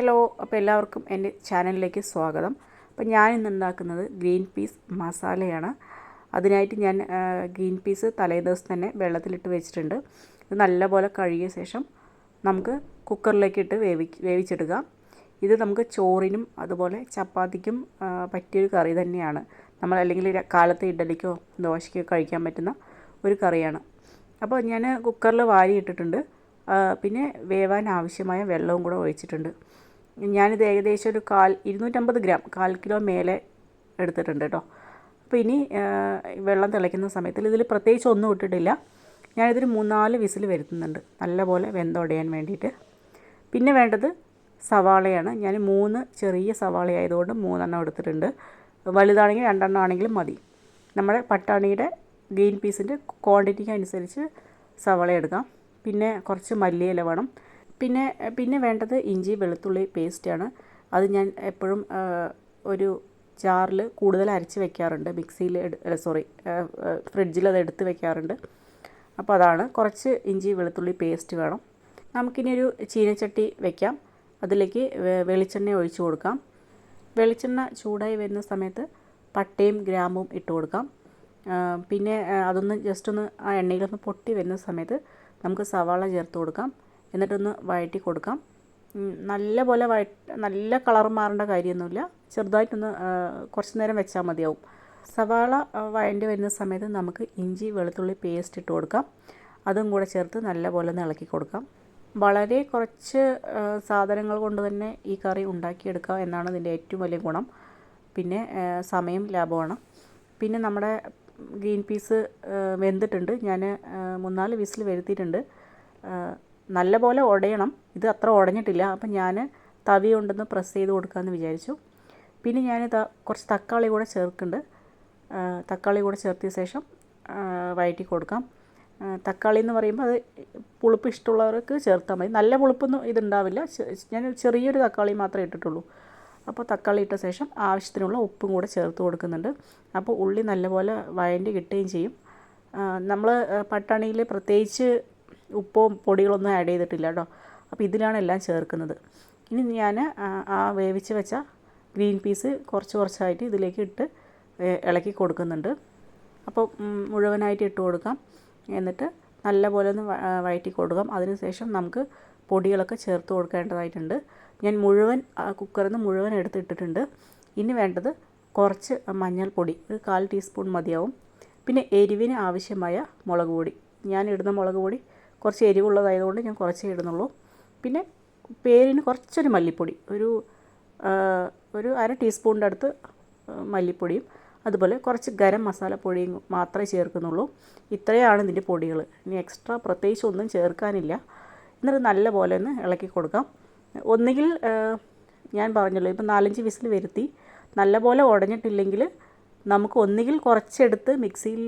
Hello അപ്പോൾ എല്ലാവർക്കും എന്റെ ചാനലിലേക്ക് സ്വാഗതം. അപ്പോൾ ഞാൻ ഇന്ന് ഉണ്ടാക്കുന്നത് ഗ്രീൻ പീസ് മസാലയാണ്. അതിനായിട്ട് ഞാൻ ഗ്രീൻ പീസ് തലേദിവസം തന്നെ വെള്ളത്തിലിട്ട് വെച്ചിട്ടുണ്ട്. ഇത് നല്ലപോലെ കഴുകിയ ശേഷം നമുക്ക് കുക്കറിലേക്ക് ഇട്ട് വേവി വേവിച്ചെടുക്കാം ഇത് നമുക്ക് ചോറിനും അതുപോലെ ചപ്പാത്തിക്കും പറ്റിയൊരു കറി തന്നെയാണ്. നമ്മൾ അല്ലെങ്കിൽ കാലത്ത് ഇഡലിക്കോ ദോശയ്ക്കോ കഴിക്കാൻ പറ്റുന്ന ഒരു കറിയാണ്. അപ്പോൾ ഞാൻ കുക്കറിൽ വാരി ഇട്ടിട്ടുണ്ട്. പിന്നെ വേവാൻ ആവശ്യമായ വെള്ളവും കൂടെ ഒഴിച്ചിട്ടുണ്ട്. ഞാനിത് ഏകദേശം ഒരു കാൽ ഇരുന്നൂറ്റമ്പത് ഗ്രാം കാൽ കിലോ മേലെ എടുത്തിട്ടുണ്ട് കേട്ടോ അപ്പോൾ ഇനി വെള്ളം തിളയ്ക്കുന്ന സമയത്തിൽ ഇതിൽ പ്രത്യേകിച്ച് ഒന്നും ഇട്ടിട്ടില്ല. ഞാനിതൊരു മൂന്നാൽ വിസിൽ വരുത്തുന്നുണ്ട്. നല്ലപോലെ വെന്തൊടയാൻ വേണ്ടിയിട്ട്. പിന്നെ വേണ്ടത് സവാളയാണ്. ഞാൻ മൂന്ന് ചെറിയ സവാള ആയതുകൊണ്ട് മൂന്നെണ്ണം എടുത്തിട്ടുണ്ട്. വലുതാണെങ്കിൽ രണ്ടെണ്ണം ആണെങ്കിലും മതി. നമ്മുടെ പട്ടാണിയുടെ ഗ്രീൻ പീസിന്റെ ക്വാണ്ടിറ്റിക്ക് അനുസരിച്ച് സവാള എടുക്കാം. പിന്നെ കുറച്ച് മല്ലിയില വേണം. പിന്നെ പിന്നെ വേണ്ടത് ഇഞ്ചി വെളുത്തുള്ളി പേസ്റ്റാണ് അത് ഞാൻ എപ്പോഴും ഒരു ജാറിൽ കൂടുതൽ അരച്ച് വെക്കാറുണ്ട്. മിക്സിയിൽ സോറി ഫ്രിഡ്ജിൽ അത് എടുത്ത് വെക്കാറുണ്ട്. അപ്പോൾ അതാണ്. കുറച്ച് ഇഞ്ചി വെളുത്തുള്ളി പേസ്റ്റ് വേണം. നമുക്കിനി ഒരു ചീനച്ചട്ടി വെക്കാം. അതിലേക്ക് വെളിച്ചെണ്ണ ഒഴിച്ച് കൊടുക്കാം. വെളിച്ചെണ്ണ ചൂടായി വരുന്ന സമയത്ത് പട്ടയും ഗ്രാമ്പും ഇട്ട് കൊടുക്കാം. പിന്നെ അതൊന്ന് ജസ്റ്റ് ഒന്ന് ആ എണ്ണയിലൊന്ന് പൊട്ടി വരുന്ന സമയത്ത് നമുക്ക് സവാള ചേർത്ത് കൊടുക്കാം. എന്നിട്ടൊന്ന് വഴറ്റി കൊടുക്കാം. നല്ല പോലെ വഴ നല്ല കളർ മാറേണ്ട കാര്യമൊന്നുമില്ല. ചെറുതായിട്ടൊന്ന് കുറച്ച് നേരം വെച്ചാൽ മതിയാവും. സവാള വഴണ്ടി വരുന്ന സമയത്ത് നമുക്ക് ഇഞ്ചി വെളുത്തുള്ളി പേസ്റ്റ് ഇട്ട് കൊടുക്കാം. അതും കൂടെ ചേർത്ത് നല്ല പോലെ ഒന്ന് ഇളക്കി കൊടുക്കാം. വളരെ കുറച്ച് സാധനങ്ങൾ കൊണ്ട് തന്നെ ഈ കറി ഉണ്ടാക്കിയെടുക്കുക എന്നാണ് ഇതിന്റെ ഏറ്റവും വലിയ ഗുണം. പിന്നെ സമയം ലാഭമാണ്. പിന്നെ നമ്മുടെ ഗ്രീൻ പീസ് വെന്തിട്ടുണ്ട്. ഞാൻ മൂന്നാൽ വിസിൽ വരുത്തിയിട്ടുണ്ട്. നല്ല പോലെ ഉടയണം. ഇത് അത്ര ഉടഞ്ഞിട്ടില്ല. അപ്പം ഞാൻ തവി കൊണ്ടൊന്ന് പ്രസ് ചെയ്ത് കൊടുക്കാമെന്ന് വിചാരിച്ചു. പിന്നെ ഞാൻ കുറച്ച് തക്കാളി കൂടെ ചേർക്കുന്നുണ്ട്. തക്കാളി കൂടെ ചേർത്തിയ ശേഷം വയറ്റി കൊടുക്കാം. തക്കാളി എന്ന് പറയുമ്പോൾ അത് പുളിപ്പ് ഇഷ്ടമുള്ളവർക്ക് ചേർത്താൽ മതി. നല്ല പുളിപ്പൊന്നും ഇതുണ്ടാവില്ല. ഞാൻ ചെറിയൊരു തക്കാളി മാത്രമേ ഇട്ടിട്ടുള്ളൂ. അപ്പോൾ തക്കാളി ഇട്ട ശേഷം ആവശ്യത്തിനുള്ള ഉപ്പും കൂടെ ചേർത്ത് കൊടുക്കുന്നുണ്ട്. അപ്പോൾ ഉള്ളി നല്ലപോലെ വഴണ്ടി കിട്ടുകയും ചെയ്യും. നമ്മൾ പട്ടാണിയിൽ പ്രത്യേകിച്ച് ഉപ്പോ പൊടികളൊന്നും ആഡ് ചെയ്തിട്ടില്ല കേട്ടോ അപ്പോൾ ഇതിലാണ് എല്ലാം ചേർക്കുന്നത്. ഇനി ഞാൻ ആ വേവിച്ച് വെച്ച ഗ്രീൻ പീസ് കുറച്ച് കുറച്ചായിട്ട് ഇതിലേക്ക് ഇട്ട് ഇളക്കി കൊടുക്കുന്നുണ്ട്. അപ്പോൾ മുഴുവനായിട്ട് ഇട്ട് കൊടുക്കാം. എന്നിട്ട് നല്ലപോലെ ഒന്ന് വഴറ്റി കൊടുക്കാം. അതിനുശേഷം നമുക്ക് പൊടികളൊക്കെ ചേർത്ത് കൊടുക്കേണ്ടതായിട്ടുണ്ട്. ഞാൻ മുഴുവൻ കുക്കറിൽ നിന്ന് മുഴുവൻ എടുത്തിട്ടിട്ടുണ്ട് ഇനി വേണ്ടത് കുറച്ച് മഞ്ഞൾപ്പൊടി ഒരു കാൽ ടീസ്പൂൺ മതിയാവും. പിന്നെ എരിവിന് ആവശ്യമായ മുളക് പൊടി. ഞാൻ ഇടുന്ന മുളക് പൊടി കുറച്ച് എരിവുള്ളതായതുകൊണ്ട് ഞാൻ കുറച്ചേ ഇടുന്നുള്ളൂ. പിന്നെ പേരിന് കുറച്ചൊരു മല്ലിപ്പൊടി ഒരു ഒരു അര ടീസ്പൂണിന്റെ അടുത്ത് മല്ലിപ്പൊടിയും അതുപോലെ കുറച്ച് ഗരം മസാല പൊടിയും മാത്രമേ ചേർക്കുന്നുള്ളൂ. ഇത്രയാണ് ഇതിന്റെ പൊടികൾ ഇനി എക്സ്ട്രാ പ്രത്യേകിച്ച് ഒന്നും ചേർക്കാനില്ല. എന്നിട്ട് നല്ല പോലെ ഒന്ന് ഇളക്കി കൊടുക്കാം. ഒന്നുകിൽ ഞാൻ പറഞ്ഞല്ലോ ഇപ്പം നാലഞ്ച് വിസിൽ വരുത്തി നല്ലപോലെ ഉടഞ്ഞിട്ടില്ലെങ്കിൽ നമുക്ക് ഒന്നുകിൽ കുറച്ചെടുത്ത് മിക്സിയിൽ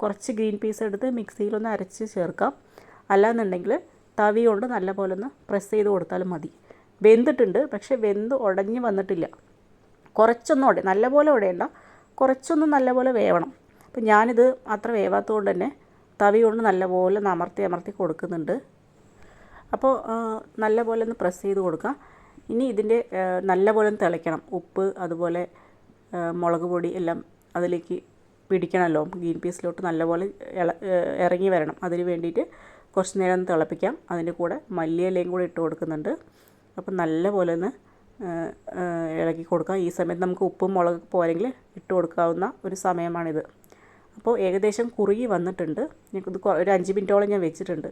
കുറച്ച് ഗ്രീൻ പീസ് എടുത്ത് മിക്സിയിലൊന്ന് അരച്ച് ചേർക്കാം. അല്ലാന്നുണ്ടെങ്കിൽ തവി കൊണ്ട് നല്ലപോലെ ഒന്ന് പ്രസ് ചെയ്ത് കൊടുത്താലും മതി. വെന്തിട്ടുണ്ട് പക്ഷേ വെന്ത് ഉടഞ്ഞു വന്നിട്ടില്ല. കുറച്ചൊന്നും ഉട നല്ലപോലെ ഉടയണ്ട കുറച്ചൊന്നും നല്ലപോലെ വേവണം. അപ്പം ഞാനിത് അത്ര വേവാത്തതുകൊണ്ട് തന്നെ തവി കൊണ്ട് നല്ലപോലെ ഒന്ന് അമർത്തി അമർത്തി കൊടുക്കുന്നുണ്ട്. അപ്പോൾ നല്ല നല്ലപോലെ ഒന്ന് പ്രസ് ചെയ്ത് കൊടുക്കാം. ഇനി ഇതിന്റെ നല്ല നല്ലപോലെ ഒന്ന് തിളയ്ക്കണം. ഉപ്പ് അതുപോലെ മുളക് പൊടി എല്ലാം അതിലേക്ക് പിടിക്കണമല്ലോ ഗ്രീൻ പീസിലോട്ട് നല്ലപോലെ ഇറങ്ങി വരണം. അതിന് വേണ്ടിയിട്ട് കുറച്ച് നേരം ഒന്ന് തിളപ്പിക്കാം. അതിന്റെ കൂടെ മല്ലിയിലയും കൂടെ ഇട്ട് കൊടുക്കുന്നുണ്ട്. അപ്പം നല്ലപോലെ ഒന്ന് ഇളക്കി കൊടുക്കാം. ഈ സമയത്ത് നമുക്ക് ഉപ്പും മുളക് പോരെങ്കിൽ ഇട്ട് കൊടുക്കാവുന്ന ഒരു സമയമാണിത്. അപ്പോൾ ഏകദേശം കുറുകി വന്നിട്ടുണ്ട്. ഇത് ഒരു അഞ്ച് മിനിറ്റോളം ഞാൻ വെച്ചിട്ടുണ്ട്.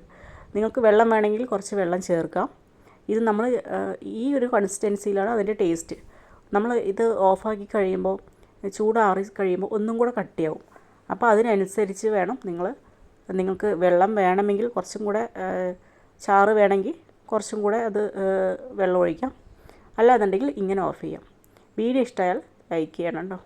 നിങ്ങൾക്ക് വെള്ളം വേണമെങ്കിൽ കുറച്ച് വെള്ളം ചേർക്കാം. ഇത് നമ്മൾ ഈ ഒരു കൺസിസ്റ്റൻസിയിലാണ് അതിന്റെ ടേസ്റ്റ്. നമ്മൾ ഇത് ഓഫാക്കി കഴിയുമ്പോൾ ചൂടാറി കഴിയുമ്പോൾ ഒന്നും കൂടെ കട്ടിയാവും. അപ്പോൾ അതിനനുസരിച്ച് വേണം നിങ്ങൾ നിങ്ങൾക്ക് വെള്ളം വേണമെങ്കിൽ കുറച്ചും കൂടെ ചാറ് വേണമെങ്കിൽ കുറച്ചും കൂടെ അത് വെള്ളം ഒഴിക്കാം. അല്ലാന്നുണ്ടെങ്കിൽ ഇങ്ങനെ ഓഫ് ചെയ്യാം. വീഡിയോ ഇഷ്ടമായാൽ ലൈക്ക് ചെയ്യണം കേട്ടോ.